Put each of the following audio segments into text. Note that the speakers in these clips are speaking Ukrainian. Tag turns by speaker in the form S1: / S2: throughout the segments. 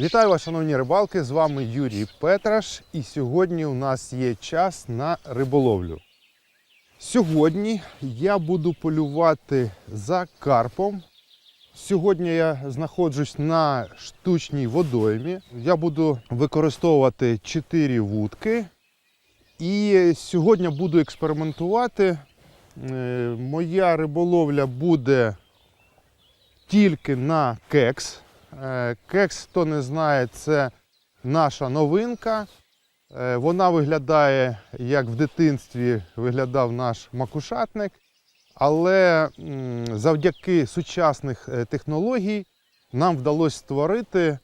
S1: Вітаю вас, шановні рибалки! З вами Юрій Петраш, і сьогодні у нас є час на риболовлю. Сьогодні я буду полювати за карпом. Сьогодні я знаходжусь на штучній водоймі. Я буду використовувати 4 вудки. І сьогодні буду експериментувати. Е, Моя риболовля буде тільки на кекс. Е, Кекс, хто не знає, це наша новинка. Е, Вона виглядає, як в дитинстві виглядав наш макушатник. Але завдяки сучасних е, технологій нам вдалося створити,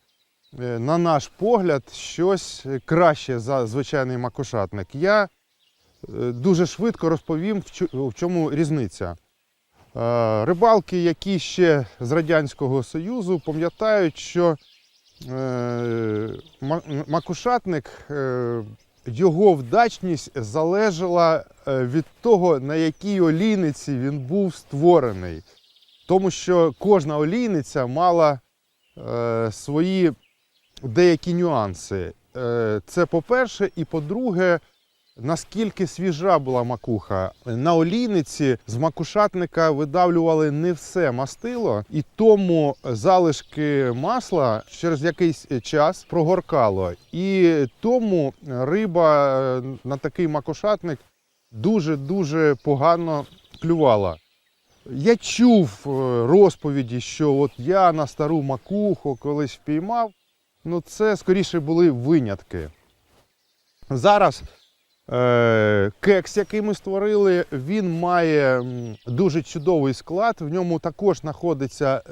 S1: на наш погляд, щось краще за звичайний макушатник. Я дуже швидко розповім, в чому різниця. Рибалки, які ще з Радянського Союзу, пам'ятають, що е, макушатник, е, його вдачність залежала е, від того, на якій олійниці він був створений. Тому що кожна олійниця мала свої деякі нюанси. Це по-перше, і по-друге, наскільки свіжа була макуха. На олійниці з макушатника видавлювали не все мастило, і тому залишки масла через якийсь час прогоркало. І тому риба е, на такий макушатник дуже-дуже погано клювала. Я чув е, розповіді, що от я на стару макуху колись впіймав. Ну, це скоріше були винятки. Зараз кекс, який ми створили, він має дуже чудовий склад. В ньому також знаходиться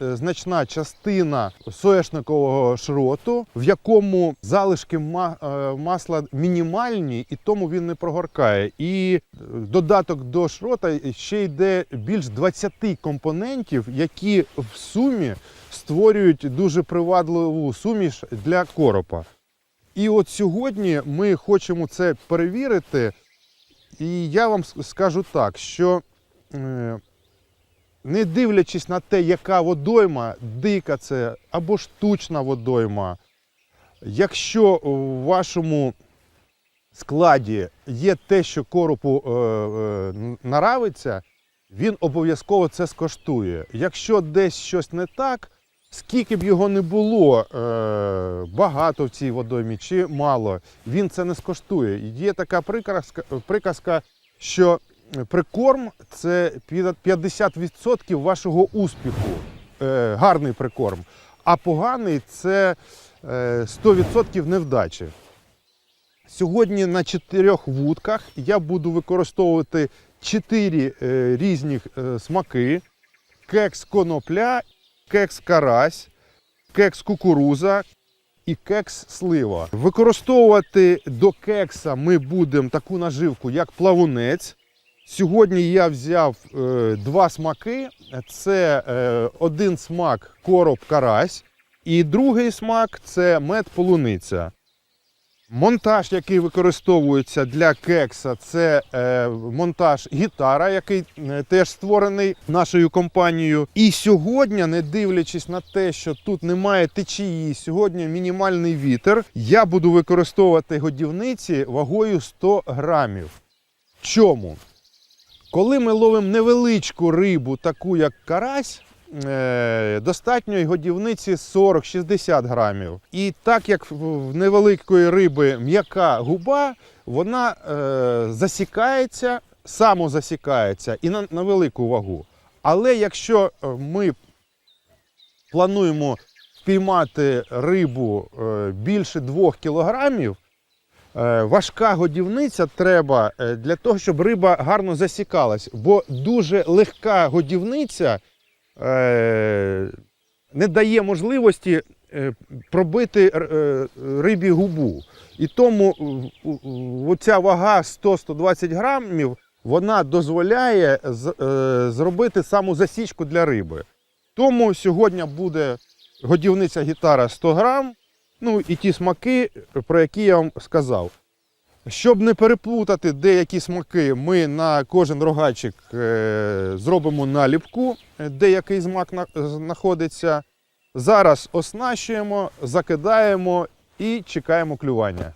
S1: е, значна частина соєшникового шроту, в якому залишки е, масла мінімальні, і тому він не прогоркає. І е, додаток до шрота ще йде більш 20 компонентів, які в сумі створюють дуже привабливу суміш для коропа. І от сьогодні ми хочемо це перевірити. І я вам скажу так, що е, не дивлячись на те, яка водойма, дика це або штучна водойма, якщо у вашому складі є те, що коропу е, е, наравиться, він обов'язково це скоштує. Якщо десь щось не так, скільки б його не було е, багато в цій водоймі чи мало, він це не скоштує. Є така приказка, що прикорм це 50% вашого успіху, е, гарний прикорм, а поганий це е, 100% невдачі. Сьогодні на чотирьох вудках я буду використовувати чотири е, різні е, смаки: кекс конопля, кекс карась, кекс кукуруза і кекс слива. Використовувати до кекса ми будемо таку наживку, як плавунець. Сьогодні я взяв е, два смаки: це е, один смак короб карась, і другий смак це мед полуниця. Монтаж, який використовується для кекса, це е, монтаж гітара, який е, теж створений нашою компанією. І сьогодні, не дивлячись на те, що тут немає течії, сьогодні мінімальний вітер, я буду використовувати годівниці вагою 100 грамів. Чому? Коли ми ловимо невеличку рибу, таку як карась, достатньо й годівниці 40-60 грамів. І так як в невеликої риби м'яка губа, вона е, засікається, самозасікається і на, велику вагу. Але якщо е, ми плануємо впіймати рибу е, більше 2 кілограмів, Е, Важка годівниця треба е, для того, щоб риба гарно засікалась, бо дуже легка годівниця е, не дає можливості е, пробити е, рибі губу. І тому в- вага 100-120 грамів вона дозволяє е, зробити саму засічку для риби. Тому сьогодні буде годівниця гітара 100 грам. Ну і ті смаки, про які я вам сказав. Щоб не переплутати деякі смаки, ми на кожен рогачик е, зробимо наліпку, деякий де який смак знаходиться. Зараз оснащуємо, закидаємо і чекаємо клювання.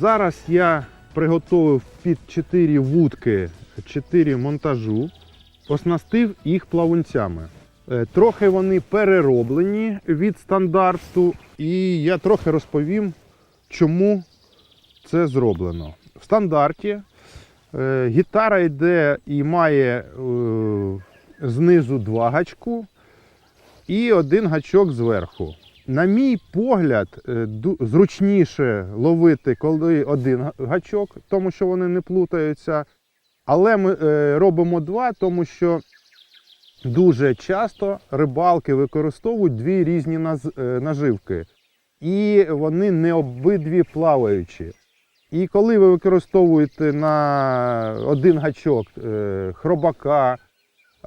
S1: Зараз я приготував під 4 вудки 4 монтажу, оснастив їх плавунцями. Е, Трохи вони перероблені від стандарту, і я трохи розповім, чому це зроблено. В стандарті е, гітара йде і має е, знизу два гачку і один гачок зверху. На мій погляд, е, зручніше ловити, коли один гачок, тому що вони не плутаються. Але ми е, робимо два, тому що дуже часто рибалки використовують дві різні е, наживки. І вони не обидві плаваючі. І коли ви використовуєте на один гачок хробака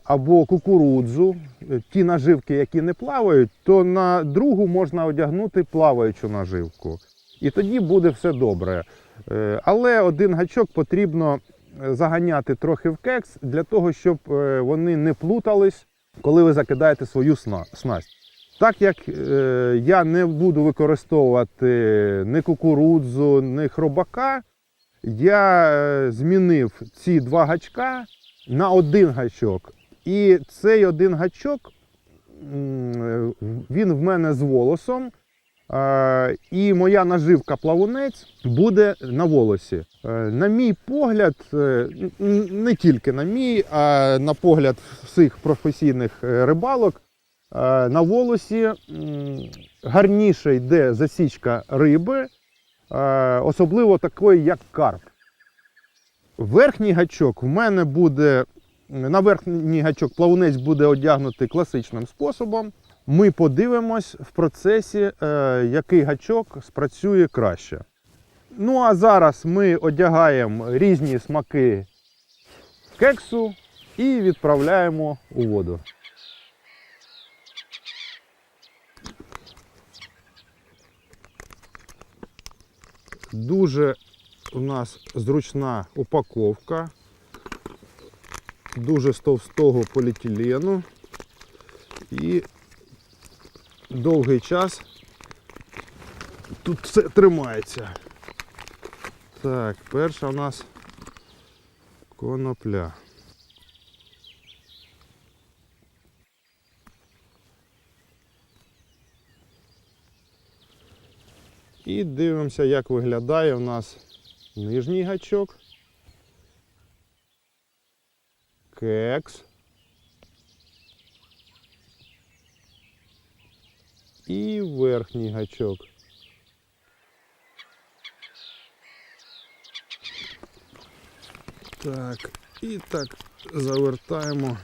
S1: або кукурудзу, е, ті наживки, які не плавають, то на другу можна одягнути плаваючу наживку. І тоді буде все добре. Е, Але один гачок потрібно е, заганяти трохи в кекс для того, щоб вони не плутались, коли ви закидаєте свою снасть. Так як я не буду використовувати ні кукурудзу, ні хробака, я змінив ці два гачка на один гачок. І цей один гачок, він в мене з волосом. І моя наживка плавунець буде на волосі. Е, На мій погляд, е, не тільки на мій, а на погляд всіх професійних е, рибалок, на волосі гарніше йде засічка риби, особливо такої, як карп. Верхній гачок в мене буде на верхній гачок плавунець буде одягнутий класичним способом. Ми подивимось в процесі, е, який гачок спрацює краще. Ну а зараз ми одягаємо різні смаки кексу і відправляємо у воду. Дуже у нас зручна упаковка дуже з товстого поліетилену і довгий час тут все тримається. Так, перша у нас конопля. І дивимося, як виглядає у нас нижній гачок. кекс. І верхній гачок. Так, і так завертаємо.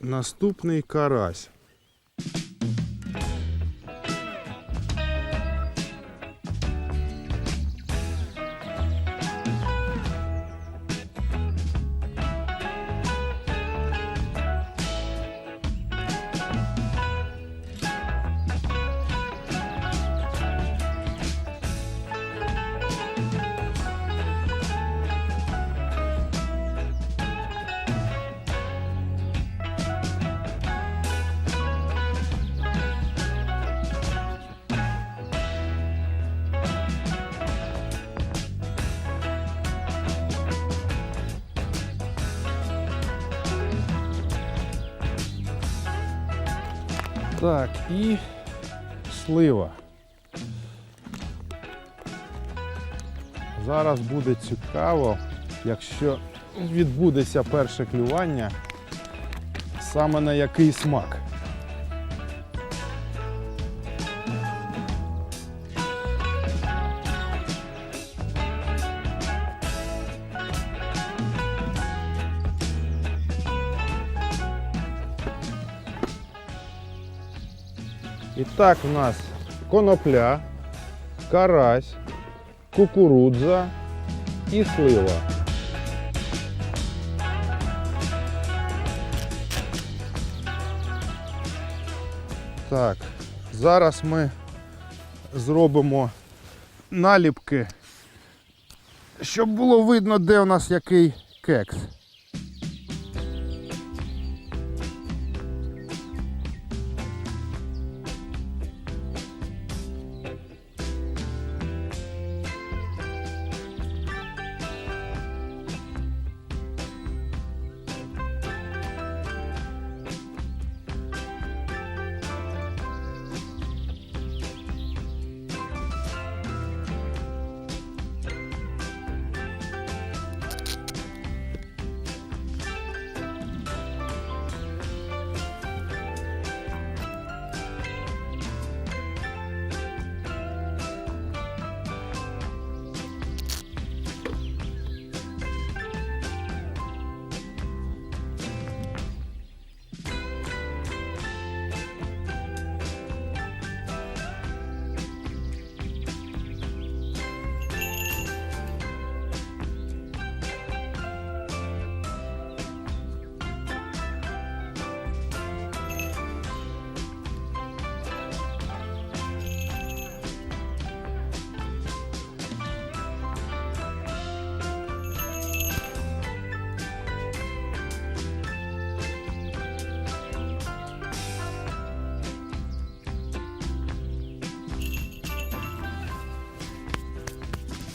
S1: Наступний карась. Так, і слива. Зараз буде цікаво, якщо відбудеться перше клювання, саме на який смак. І так у нас конопля, карась, кукурудза і слива. Так, зараз ми зробимо наліпки, щоб було видно, де у нас який кекс.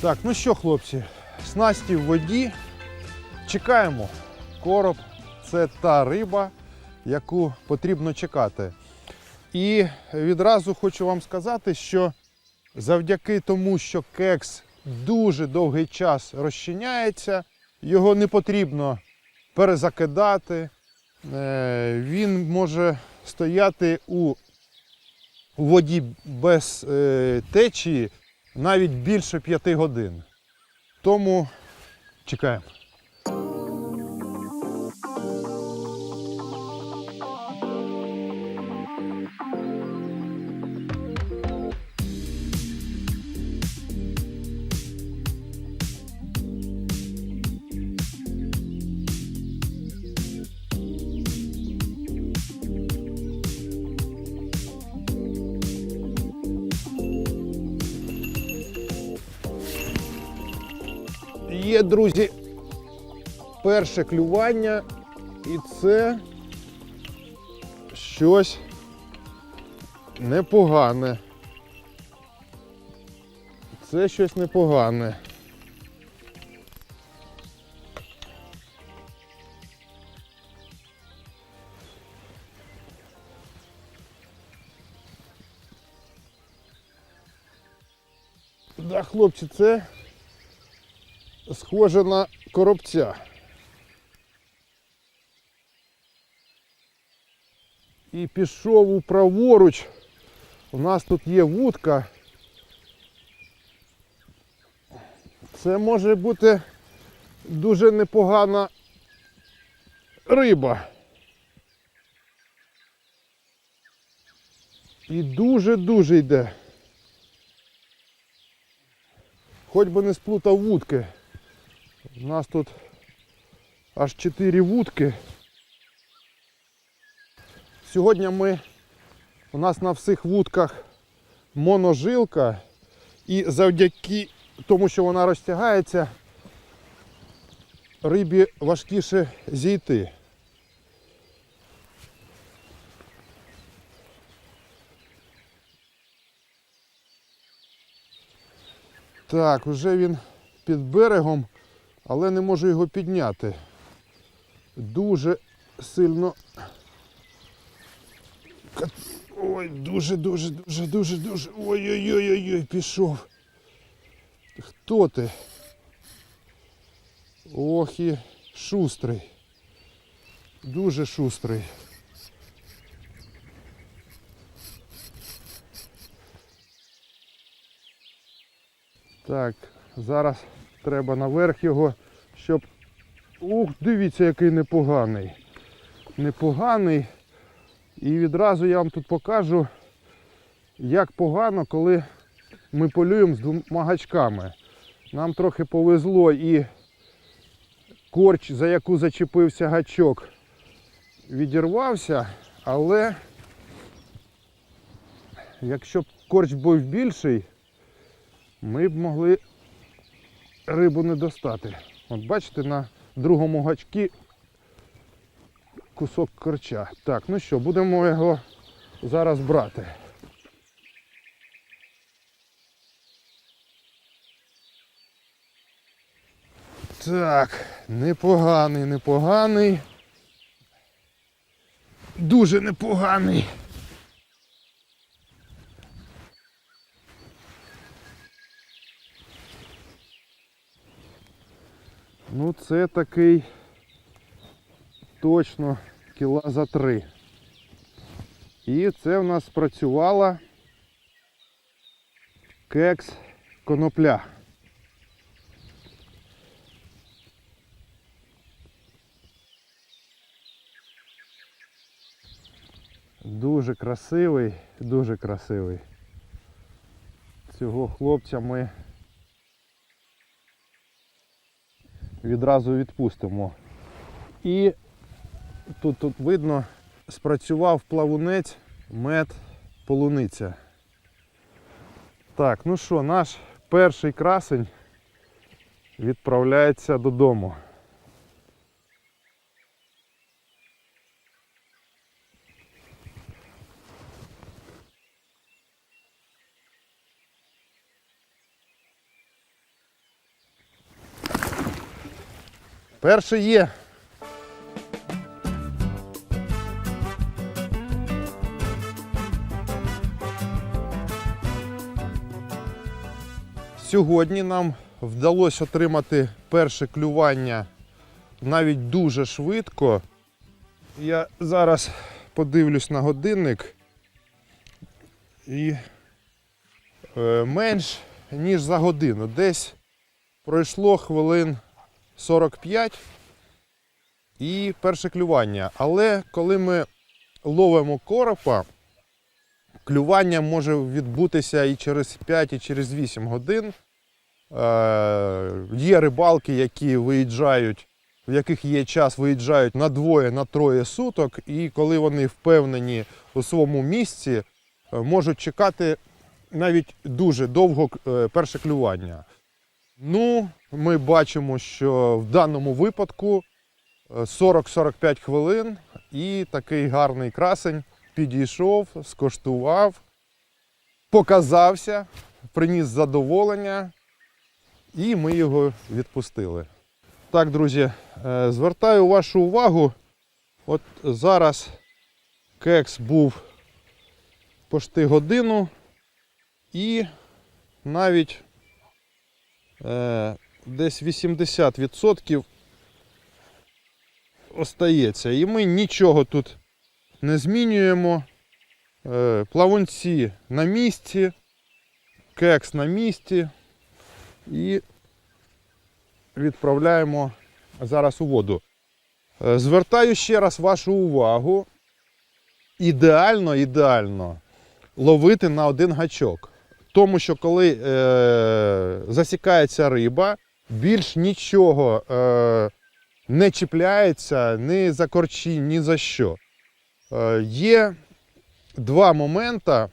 S1: Так, ну що, хлопці, снасті в воді. Чекаємо. Короб це та риба, яку потрібно чекати. І відразу хочу вам сказати, що завдяки тому, що кекс дуже довгий час розчиняється, його не потрібно перезакидати. Е, Він може стояти у воді без е, течії навіть більше п'яти годин. Тому чекаємо. Є, друзі, перше клювання, і це щось непогане. Це щось непогане. Да, хлопці, це схоже на коробця. І пішов у праворуч. У нас тут є вудка. Це може бути дуже непогана риба. І дуже-дуже йде. Хоч би не сплутав вудки. У нас тут аж 4 вудки. Сьогодні ми у нас на всіх вудках моножилка і завдяки тому, що вона розтягається, рибі важкіше зійти. Так, вже він під берегом, але не можу його підняти. Дуже сильно. Ой, дуже, дуже, дуже, дуже, дуже. Ой-ой-ой-ой, пішов. Хто ти? Ох і шустрий. Дуже шустрий. Так, зараз треба наверх його, щоб... Ух, дивіться, який непоганий. Непоганий. І відразу я вам тут покажу, як погано, коли ми полюємо з двома гачками. Нам трохи повезло і корч, за яку зачепився гачок, відірвався, але якщо б корч був більший, ми б могли рибу не достати. От бачите, на другому гачкі кусок корча. Так, ну що, будемо його зараз брати. Так, непоганий, непоганий. Дуже непоганий. Ну, це такий точно кіла за три. І це в нас спрацювала кекс конопля. Дуже красивий, дуже красивий. Цього хлопця ми відразу відпустимо. І тут, тут видно, спрацював плавунець, мед, полуниця. Так, ну що, наш перший красень відправляється додому. Перший є. Сьогодні нам вдалося отримати перше клювання навіть дуже швидко. Я зараз подивлюсь на годинник і е, менш ніж за годину. Десь пройшло хвилин 45 і перше клювання. Але коли ми ловимо коропа, клювання може відбутися і через 5, і через 8 годин. Е, є рибалки, які виїжджають, в яких є час, виїжджають на двоє, на троє суток, і коли вони впевнені у своєму місці, е, можуть чекати навіть дуже довго е, перше клювання. Ну, ми бачимо, що в даному випадку е, 40-45 хвилин і такий гарний красень підійшов, скоштував, показався, приніс задоволення, і ми його відпустили. Так, друзі, е, звертаю вашу увагу. От зараз кекс був пошти годину і навіть е, десь 80% остається. І ми нічого тут не змінюємо. Е, плавунці на місці, кекс на місці і відправляємо зараз у воду. Е, Звертаю ще раз вашу увагу. Ідеально, ідеально ловити на один гачок. Тому що коли е, засікається риба, більш нічого е, не чіпляється ні за корчі, ні за що. Е, є два моменти,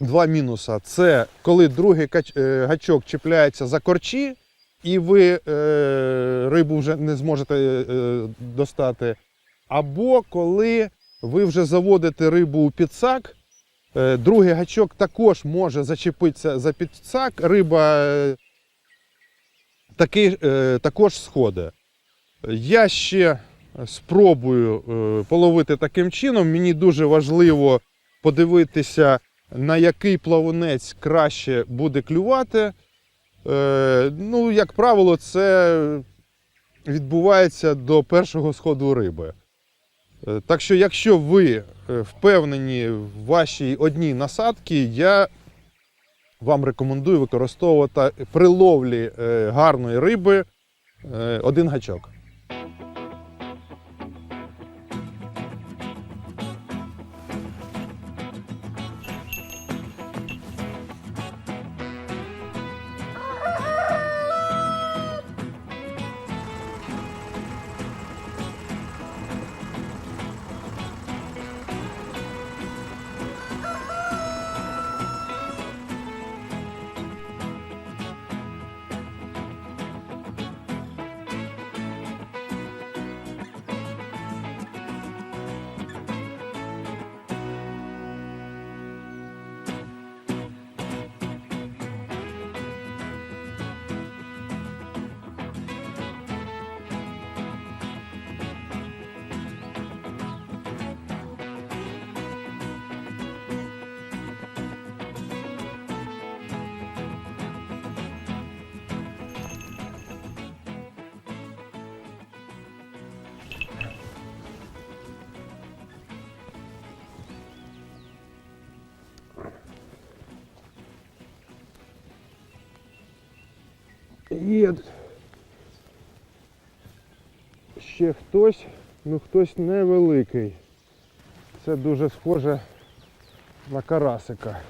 S1: два мінуса. Це коли другий е, гачок чіпляється за корчі, і ви е, рибу вже не зможете е, достати. Або коли ви вже заводите рибу у підсак, е, другий гачок також може зачепитися за підсак, риба е, таки, е, також сходить. Я ще спробую е, половити таким чином. Мені дуже важливо подивитися, на який плавунець краще буде клювати. Е, Ну, як правило, це відбувається до першого сходу риби. Е, Так що, якщо ви е, впевнені в вашій одній насадці, я вам рекомендую використовувати при ловлі е, гарної риби один гачок. Є ще хтось, ну хтось невеликий. Це дуже схоже на карасика.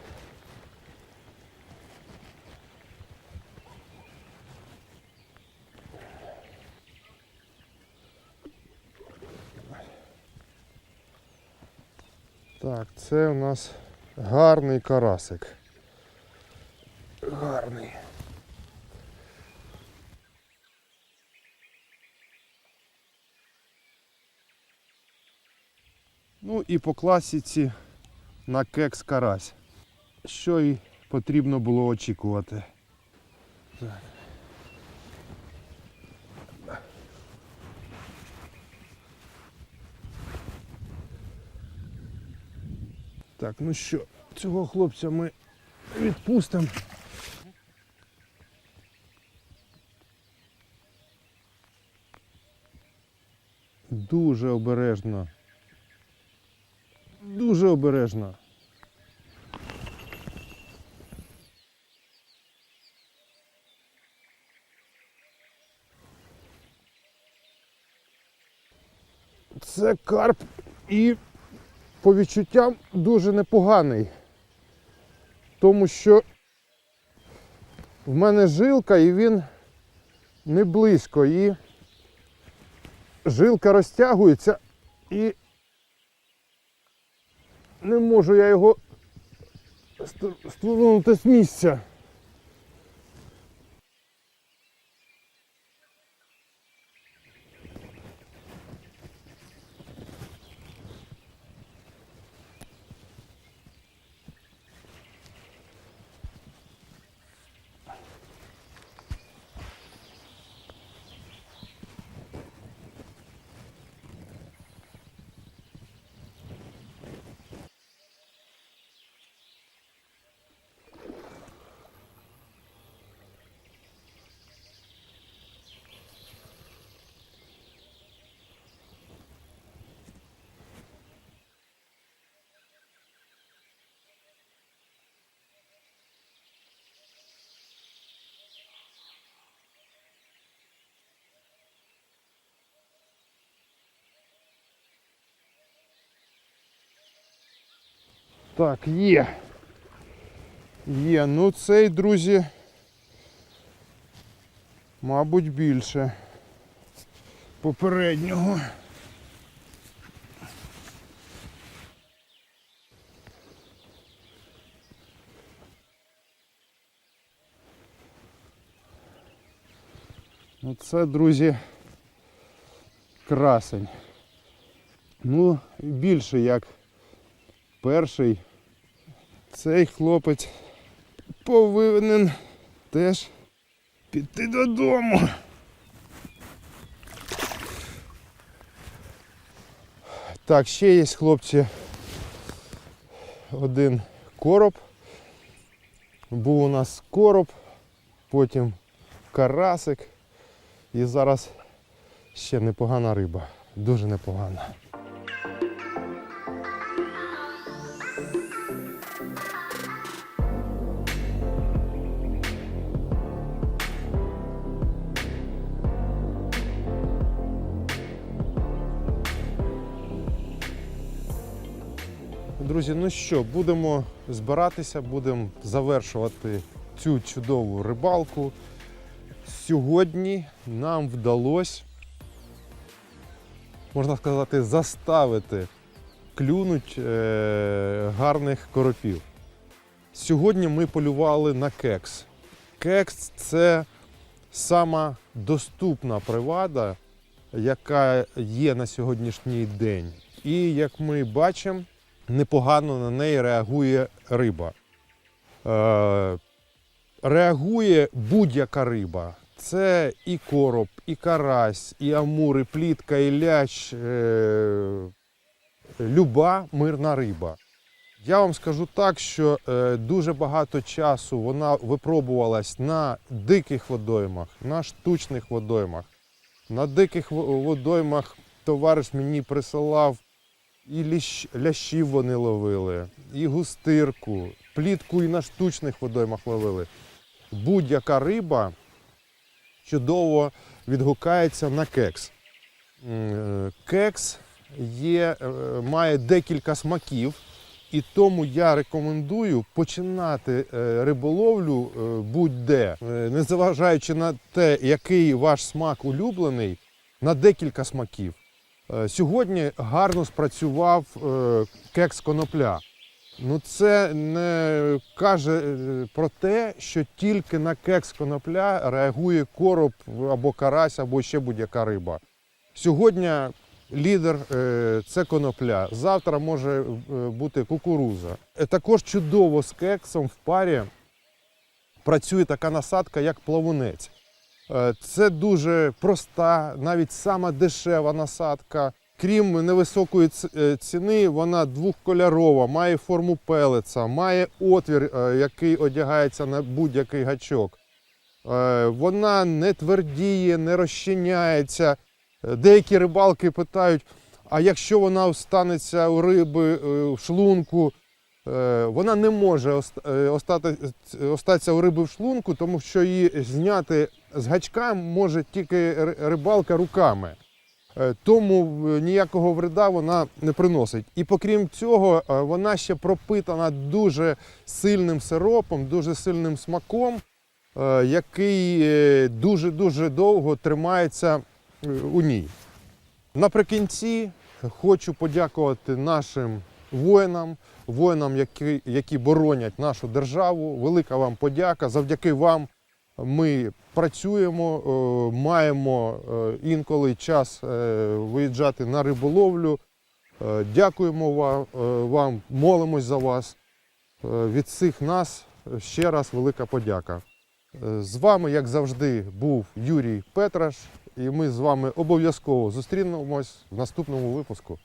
S1: Так, це у нас гарний карасик. Гарний. І по класіці на кекс карась. Що й потрібно було очікувати. Так, ну що, цього хлопця ми відпустимо. Дуже обережно. Дуже обережно. Це карп і по відчуттям дуже непоганий. Тому що в мене жилка і він не близько. І жилка розтягується і не можу я його струнути з місця. Так, є. Є. Ну цей, друзі, мабуть, більше попереднього. Оце, друзі, красень. Ну, більше як перший. Цей хлопець повинен теж піти додому. Так, ще є хлопці один короб. Був у нас короб, потім карасик. І зараз ще непогана риба. Дуже непогана. Друзі, ну що, будемо збиратися, будемо завершувати цю чудову рибалку. Сьогодні нам вдалося, можна сказати, заставити клюнуть е- гарних коропів. Сьогодні ми полювали на кекс. Кекс це сама доступна привада, яка є на сьогоднішній день. І як ми бачимо, непогано на неї реагує риба. Е, реагує будь-яка риба. Це і короб, і карась, і амур, і плітка, і лящ. Е, люба мирна риба. Я вам скажу так, що е, дуже багато часу вона випробувалась на диких водоймах, на штучних водоймах. На диких водоймах товариш мені присилав і ліщ, лящів вони ловили, і густирку, плітку і на штучних водоймах ловили. Будь-яка риба чудово відгукається на кекс. Е, Кекс є, е, має декілька смаків, і тому я рекомендую починати е, риболовлю будь-де, незважаючи на те, який ваш смак улюблений, на декілька смаків. Е, Сьогодні гарно спрацював е, кекс конопля. Ну, це не каже е, про те, що тільки на кекс конопля реагує короб або карась, або ще будь-яка риба. Сьогодні лідер це конопля, завтра може бути кукуруза. Також чудово з кексом в парі працює така насадка, як плавунець. Е, Це дуже проста, навіть сама дешева насадка. Крім невисокої е, ціни, вона двохкольорова, має форму пелеца, має отвір, е, який одягається на будь-який гачок. Вона не твердіє, не розчиняється. Деякі рибалки питають: а якщо вона останеться у риби в шлунку, вона не може е, остати- остатися у риби в шлунку, тому що її зняти з гачка може тільки рибалка руками. Е, Тому е, ніякого вреда вона не приносить. І покрім цього, е, вона ще пропитана дуже сильним сиропом, дуже сильним смаком, е, який е, дуже-дуже довго тримається е, у ній. Наприкінці хочу подякувати нашим воїнам, воїнам, які, які боронять нашу державу. Велика вам подяка. Завдяки вам ми працюємо, е, маємо е, інколи час е, виїжджати на риболовлю. Дякуємо вам, молимось за вас. Від всіх нас ще раз велика подяка. З вами, як завжди, був Юрій Петраш, і ми з вами обов'язково зустрінемось в наступному випуску.